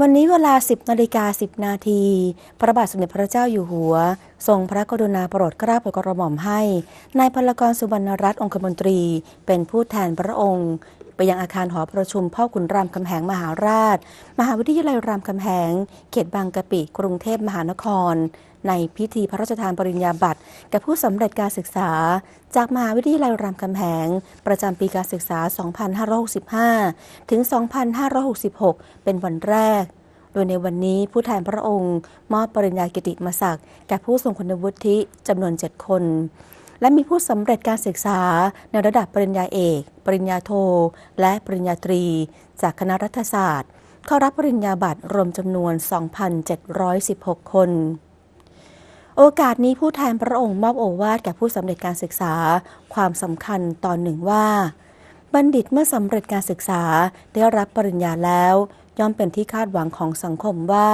วันนี้เวลา 10นาฬิกา10 นาที พระบาทสมเด็จพระเจ้าอยู่หัว ทรงพระกรุณาโปรดเกล้าโปรดกระหม่อมให้ นายพลกรสุวรรณรัตน์องคมนตรี เป็นผู้แทนพระองค์ ไปยังอาคารหอประชุมพ่อขุนรามคำแหงมหาราช มหาวิทยาลัยรามคำแหง เขตบางกะปิ กรุงเทพมหานคร ในพิธีพระราชทานปริญญาบัตรแก่ผู้สำเร็จการศึกษา จากมหาวิทยาลัยรามคำแหง ประจำปีการศึกษา 2565 ถึง 2566 เป็นวันแรกโดยในวันนี้ผู้แทนพระองค์ มอบปริญญากิติมศักดิ์แก่ผู้ทรงคุณวุฒิจำนวน 7 คน และมีผู้สำเร็จการศึกษาในระดับปริญญาเอก ปริญญาโท และปริญญาตรี จากคณะรัฐศาสตร์ เข้ารับปริญญาบัตรรวมจำนวน 2,716 คนโอกาสนี้ผู้แทนพระองค์มอบโอวาทแก่ผู้สำเร็จการศึกษา ความสำคัญตอนหนึ่งว่า บัณฑิตเมื่อสำเร็จการศึกษาได้รับปริญญาแล้ว ย่อมเป็นที่คาดหวังของสังคมว่า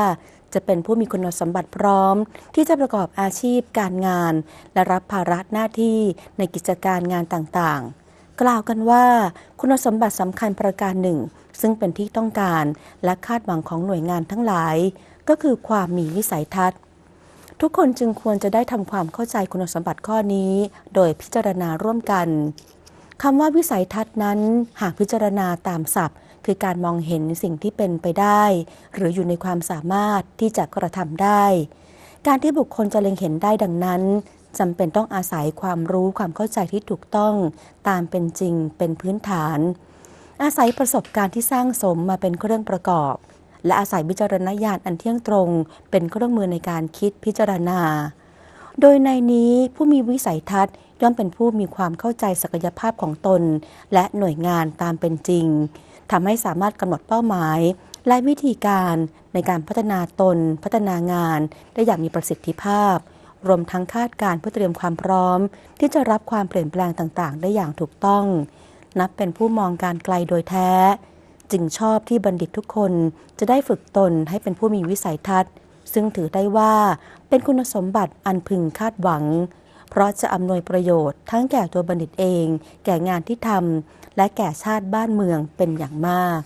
จะเป็นผู้มีคุณสมบัติพร้อม ที่จะประกอบอาชีพการงาน และรับภาระหน้าที่ในกิจการงานต่างๆ กล่าวกันว่า คุณสมบัติสำคัญประการหนึ่ง ซึ่งเป็นที่ต้องการและคาดหวังของหน่วยงานทั้งหลาย ก็คือความมีวิสัยทัศน์ทุกคนจึงควรจะได้ทำความเข้าใจคุณสมบัติข้อนี้ โดยพิจารณาร่วมกันคำว่าวิสัยทัศน์นั้น หากพิจารณาตามศัพท์ คือการมองเห็นสิ่งที่เป็นไปได้ หรืออยู่ในความสามารถที่จะกระทำได้ การที่บุคคลจะเล็งเห็นได้ดังนั้นจำเป็นต้องอาศัยความรู้ความเข้าใจที่ถูกต้อง ตามเป็นจริงเป็นพื้นฐาน อาศัยประสบการณ์ที่สร้างสมมาเป็นเครื่องประกอบ และอาศัยวิจารณญาณอันเที่ยงตรง เป็นเครื่องมือในการคิดพิจารณา โดยในนี้ผู้มีวิสัยทัศน์ย่อมเป็นผู้มีความเข้าใจศักยภาพของตน และหน่วยงานตามเป็นจริงทำให้สามารถกำหนดเป้าหมาย และวิธีการในการพัฒนาตน พัฒนางาน ได้อย่างมีประสิทธิภาพ รวมทั้งคาดการเพื่อเตรียมความพร้อม ที่จะรับความเปลี่ยนแปลงต่างๆ ได้อย่างถูกต้อง นับเป็นผู้มองการไกลโดยแท้ จึงชอบที่บัณฑิตทุกคนจะได้ฝึกตนให้เป็นผู้มีวิสัยทัศน์ ซึ่งถือได้ว่าเป็นคุณสมบัติอันพึงคาดหวัง เพราะจะอำนวยประโยชน์ทั้งแก่ตัวบัณฑิตเอง แก่งานที่ทำและแก่ชาติบ้านเมืองเป็นอย่างมาก